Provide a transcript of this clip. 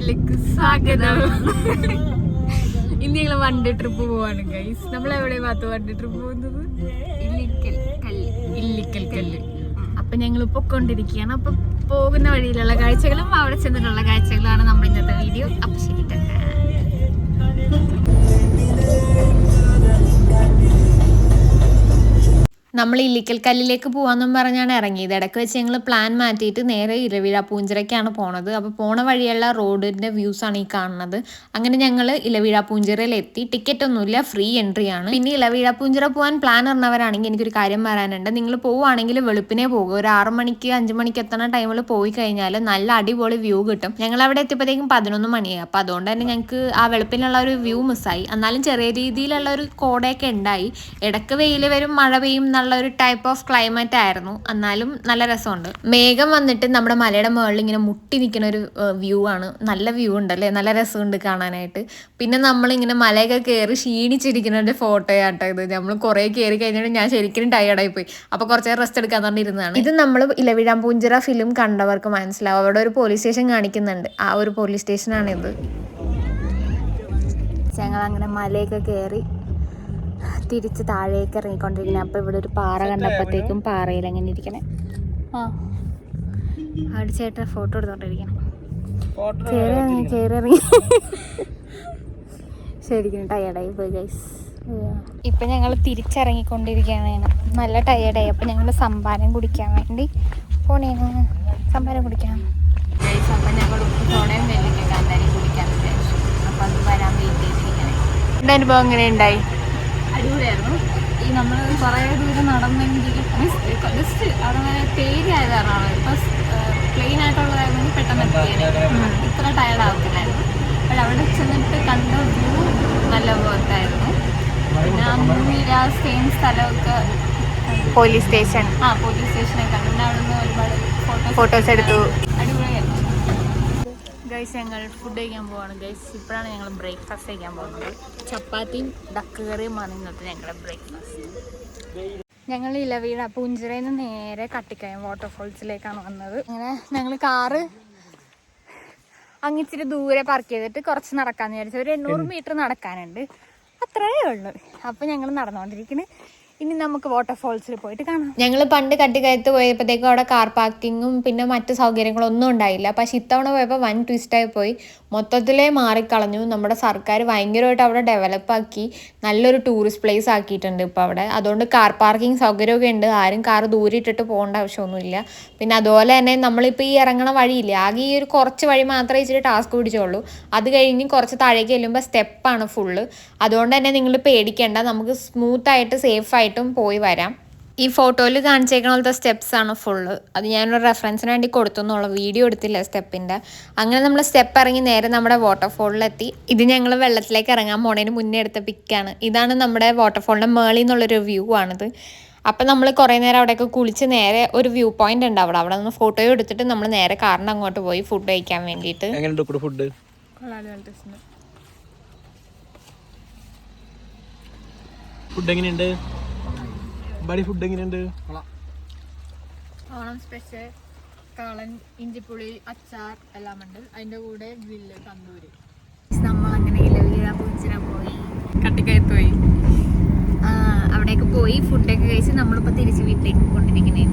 ചാനലിലേക്ക് സ്വാഗതം. ഇന്ന് ഞങ്ങൾ വണ്ടി ട്രിപ്പ് പോവാണ് ഗൈസ് നമ്മൾ എവിടെ ഭാഗത്ത് വണ്ടി ട്രിപ്പ് പോകുന്നത്? ഇല്ലിക്കൽ കല്ല്. ഇല്ലിക്കൽ കല്ല്. അപ്പൊ ഞങ്ങൾ പൊക്കൊണ്ടിരിക്കുകയാണ് അപ്പൊ പോകുന്ന വഴിയിലുള്ള കാഴ്ചകളും അവിടെ ചെന്നിട്ടുള്ള കാഴ്ചകളുമാണ് നമ്മൾ ഇന്നത്തെ വീഡിയോ. അപ്പൊ നമ്മൾ ഇല്ലിക്കൽ കല്ലിലേക്ക് പോകാമെന്നും പറഞ്ഞാണ് ഇറങ്ങിയത്. ഇടയ്ക്ക് വെച്ച് ഞങ്ങൾ പ്ലാൻ മാറ്റിയിട്ട് നേരെ ഇരവിഴ പൂഞ്ചിറയ്ക്കാണ് പോണത്. അപ്പോൾ പോണ വഴിയുള്ള റോഡിന്റെ ആണ് ഈ കാണുന്നത്. അങ്ങനെ ഞങ്ങൾ ഇലവിഴ പൂഞ്ചിറയിലെത്തി ടിക്കറ്റ് ഒന്നുമില്ല ഫ്രീ എൻട്രി ആണ്. പിന്നെ ഇലവിഴ പൂഞ്ചിറ പോകാൻ പ്ലാൻ ഇറന്നവരാണെങ്കിൽ എനിക്കൊരു കാര്യം പറയാനുണ്ട്. നിങ്ങൾ പോവുകയാണെങ്കിൽ വെളുപ്പിനെ പോകുക ഒരു ആറ് മണിക്ക് അഞ്ച് മണിക്ക് എത്തുന്ന ടൈമിൽ പോയി കഴിഞ്ഞാൽ നല്ല അടിപൊളി വ്യൂ കിട്ടും. ഞങ്ങൾ അവിടെ എത്തിയപ്പോഴത്തേക്കും പതിനൊന്ന് മണിയായി. അപ്പോൾ അതുകൊണ്ട് തന്നെ ഞങ്ങൾക്ക് ആ വെളുപ്പിനുള്ള ഒരു വ്യൂ മിസ്സായി എന്നാലും ചെറിയ രീതിയിലുള്ള ഒരു കോടയൊക്കെ ഉണ്ടായി. ഇടയ്ക്ക് വെയിൽ വരും മഴ പെയ്യും ഒരു ടൈപ്പ് ഓഫ് ക്ലൈമറ്റ് ആയിരുന്നു. എന്നാലും നല്ല രസമുണ്ട്. മേഘം വന്നിട്ട് നമ്മുടെ മലയുടെ മുകളിൽ ഇങ്ങനെ മുട്ടി നിൽക്കുന്ന ഒരു വ്യൂ ആണ്. നല്ല വ്യൂ ഉണ്ടല്ലേ? നല്ല രസമുണ്ട് കാണാനായിട്ട്. പിന്നെ നമ്മളിങ്ങനെ മലയൊക്കെ കയറി ക്ഷീണിച്ചിരിക്കുന്നതിന്റെ ഫോട്ടോയാട്ടോ ഇത്. നമ്മൾ കുറേ കയറി കഴിഞ്ഞിട്ട് ഞാൻ ശരിക്കും ടയർഡായി പോയി. അപ്പോൾ കുറച്ച് റെസ്റ്റ് എടുക്കാൻ പറഞ്ഞിരുന്നതാണ്. ഇത് നമ്മൾ ഇലവിഴാമ്പൂഞ്ചിറ ഫിലിം കണ്ടവർക്ക് മനസ്സിലാവും. അവിടെ ഒരു പോലീസ് സ്റ്റേഷൻ കാണിക്കുന്നുണ്ട്. ആ ഒരു പോലീസ് സ്റ്റേഷനാണിത് ഞങ്ങൾ അങ്ങനെ മലയൊക്കെ കയറി തിരിച്ച് താഴേക്ക് ഇറങ്ങിക്കൊണ്ടിരിക്കുന്നത് അപ്പോൾ ഇവിടെ ഒരു പാറ കണ്ടപ്പോഴത്തേക്കും പാറയിൽ അങ്ങനെ ഇരിക്കണേ. ആ. അവിടെ ചേട്ടൻ ഫോട്ടോ എടുത്തോണ്ടിരിക്കണം കയറി ഇറങ്ങി കയറി ഇറങ്ങി. ശരിക്കും ടയേർഡായി പോയി ഗൈസ് ഇപ്പം ഞങ്ങൾ തിരിച്ചിറങ്ങിക്കൊണ്ടിരിക്കുകയാണ്. നല്ല ടയേർഡായി അപ്പം ഞങ്ങൾ സംഭാരം കുടിക്കാൻ വേണ്ടി പോണേന്ന്. സംഭാരം കുടിക്കാം ഗൈസ് അപ്പം ഞങ്ങൾ കുടിക്കാൻ വിചാരിച്ചു അപ്പം അത് വരാൻ വെയിറ്റ് ചെയ്തിരിക്കണേ എന്റെ അനുഭവം? എങ്ങനെ ഉണ്ടായി നമ്മൾ കുറേ ദൂരം നടന്നെങ്കിലും മീൻസ് ജസ്റ്റ് അവിടെ പേടി പേര് ആയത് കാരണമാണ് ഇപ്പം പ്ലെയിൻ ആയിട്ടുള്ളതായിരുന്നു പെട്ടെന്ന് എത്തിയായിരുന്നു ഇത്ര ടയർഡ് ആവത്തില്ലായിരുന്നു. പക്ഷെ അവിടെ ചെന്നിട്ട് കണ്ട വ്യൂ നല്ല പോലത്തായിരുന്നു. പിന്നെ ആ മൂവിയിൽ ആ സെയിം സ്ഥലമൊക്കെ പോലീസ് സ്റ്റേഷൻ. ആ പോലീസ് സ്റ്റേഷനൊക്കെ കണ്ടു. പിന്നെ അവിടെ നിന്ന് ഒരുപാട് ഫോട്ടോസ് ഫോട്ടോസ് എടുത്തു. അടിപൊളിയായിരുന്നു ഗൈസ് ഞങ്ങൾ ഫുഡ് കഴിക്കാൻ പോവാണ്. ഗൈസ് ഇപ്പോഴാണ് ഞങ്ങൾ ബ്രേക്ക്ഫാസ്റ്റ് കഴിക്കാൻ പോകുന്നത്. ചപ്പാത്തിയും ഡക്ക് കറിയുമാണ് ഇന്നത്തെ ഞങ്ങളുടെ ബ്രേക്ക്ഫാസ്റ്റ് ഞങ്ങൾ ഇലവീഴ പുഞ്ചിറയിൽ നിന്ന് നേരെ കട്ടിക്കയം വാട്ടർഫോൾസിലേക്കാണ് വന്നത്. അങ്ങനെ ഞങ്ങൾ കാറ് അങ്ങിച്ചിരി ദൂരെ പാർക്ക് ചെയ്തിട്ട് കുറച്ച് നടക്കാന്ന് വിചാരിച്ചു. ഒരു എണ്ണൂറ് മീറ്റർ നടക്കാനുണ്ട്. അത്രയേ ഉള്ളൂ. അപ്പോൾ ഞങ്ങൾ നടന്നുകൊണ്ടിരിക്കുന്നത് ഇനി നമുക്ക് വാട്ടർഫോൾസിൽ പോയിട്ട് കാണാം. ഞങ്ങൾ പണ്ട് കട്ടിക്കയത്ത് പോയപ്പോഴത്തേക്കും അവിടെ കാർ പാർക്കിങ്ങും പിന്നെ മറ്റു സൗകര്യങ്ങളൊന്നും ഉണ്ടായില്ല. പക്ഷെ ഇത്തവണ പോയപ്പോൾ വൻ ട്വിസ്റ്റായി പോയി. മൊത്തത്തിലേ മാറിക്കളഞ്ഞു. നമ്മുടെ സർക്കാർ ഭയങ്കരമായിട്ട് അവിടെ ഡെവലപ്പ് ആക്കി നല്ലൊരു ടൂറിസ്റ്റ് പ്ലേസ് ആക്കിയിട്ടുണ്ട് ഇപ്പോൾ അവിടെ. അതുകൊണ്ട് കാർ പാർക്കിംഗ് സൗകര്യമൊക്കെ ഉണ്ട്. ആരും കാർ ദൂരെ ഇട്ടിട്ട് പോകേണ്ട ആവശ്യമൊന്നുമില്ല. പിന്നെ അതുപോലെ തന്നെ നമ്മളിപ്പോൾ ഈ ഇറങ്ങണ വഴിയില്ലേ ആകെ ഈ ഒരു കുറച്ച് വഴി മാത്രമേ ഇച്ചിരി ടാസ്ക് പിടിച്ചുള്ളൂ. അത് കഴിഞ്ഞ് കുറച്ച് താഴേക്ക് ചെല്ലുമ്പോൾ സ്റ്റെപ്പാണ് ഫുള്ള് അതുകൊണ്ട് തന്നെ നിങ്ങൾ പേടിക്കേണ്ട. നമുക്ക് സ്മൂത്ത് ആയിട്ട് സേഫ് ആയിട്ടും പോയി വരാം. ഈ ഫോട്ടോയിൽ കാണിച്ചേക്കണ പോലത്തെ സ്റ്റെപ്സ് ആണ് ഫുള്ള് അത് ഞാനൊരു റെഫറൻസിന് വേണ്ടി കൊടുത്തു എന്നുള്ള. വീഡിയോ എടുത്തില്ല സ്റ്റെപ്പിന്റെ അങ്ങനെ നമ്മൾ സ്റ്റെപ്പ് ഇറങ്ങി നേരെ നമ്മുടെ വാട്ടർഫോളിലെത്തി ഇത് ഞങ്ങൾ വെള്ളത്തിലേക്ക് ഇറങ്ങാൻ പോണതിന് മുന്നേ എടുത്ത പിക്കാണ് ഇതാണ് നമ്മുടെ വാട്ടർഫോളിന്റെ മേളിൽ നിന്നുള്ളൊരു വ്യൂ ആണിത്. അപ്പം നമ്മൾ കുറേ നേരം അവിടെയൊക്കെ കുളിച്ച് നേരെ ഒരു വ്യൂ പോയിന്റ് ഉണ്ട് അവിടെ. അവിടെ നിന്ന് ഫോട്ടോയും എടുത്തിട്ട് നമ്മൾ നേരെ കാറിന്റെ അങ്ങോട്ട് പോയി ഫുഡ് കഴിക്കാൻ വേണ്ടിയിട്ട്. ഫുഡ് ഫുഡ് എങ്ങനെയുണ്ട്? ബടി ഫുഡ് എങ്ങനെയുണ്ട്? ഓണം സ്പെഷ്യൽ കാളൻ ഇഞ്ചിപ്പുളി അച്ചാർ എല്ലാം ഉണ്ട് അതിന്റെ കൂടെ ഗ്രില്ല് തന്തൂര്. നമ്മൾ അങ്ങനെ പൂച്ചിന പോയി കട്ടിക്കയത്ത് പോയി. ആ, അവിടേക്ക് പോയി ഫുഡൊക്കെ കഴിച്ച് നമ്മളിപ്പോൾ തിരിച്ച് വീട്ടിലേക്ക് കൊണ്ടിരിക്കുന്നേ